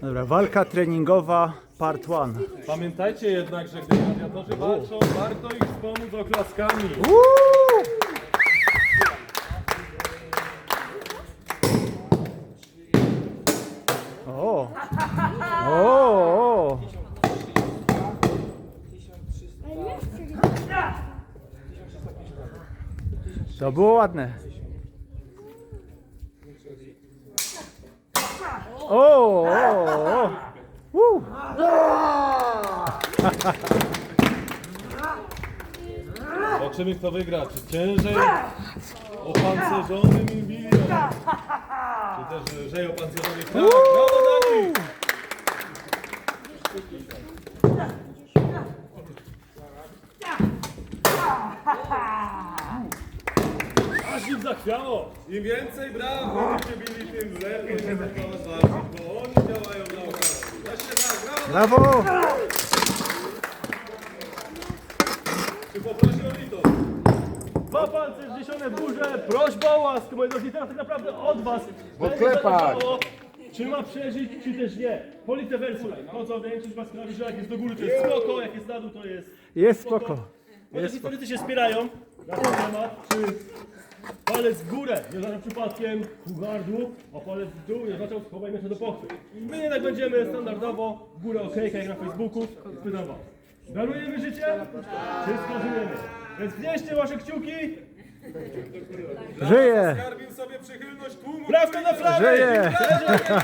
Dobra, walka treningowa part 1. Pamiętajcie jednak, że gdy gladiatorzy walczą, warto ich wspomóc oklaskami. O! O! o. To było ładne. O! o, o. Woo. Zobaczymy kto wygra, czy ciężej opancerzonym Imbilion, czy też lżej opancerzonym tak, brawo na im zachwiało! Im więcej braw będziecie bili, tym lepiej się zaczyna walczyć, bo oni działają na okazję. Właśnie tak, brawo! Brawo! Czy poprosi o lito? Dwa palce zniesione w górze, prośba o łaskę, moi drodzy, teraz tak naprawdę od was. Odklepać. Będzie zależało, Czy ma przeżyć, czy też nie. Polite versu. To co większość was prawi, że jak jest do góry to jest spoko, jak jest na dół to jest Jest spoko. Może historycy się spierają na ten temat, czy palec w górę nie oznacza przypadkiem ku gardłu, a palec w dół nie oznaczał schowajmy się do pochwy. My jednak będziemy standardowo w górę okejka jak na Facebooku. Pytam was, darujemy życie, czy skazujemy? Więc wnieście wasze kciuki. Żyje! Skarbim sobie przychylność tłumu. Prawda na flagę! Żyje! Żyje!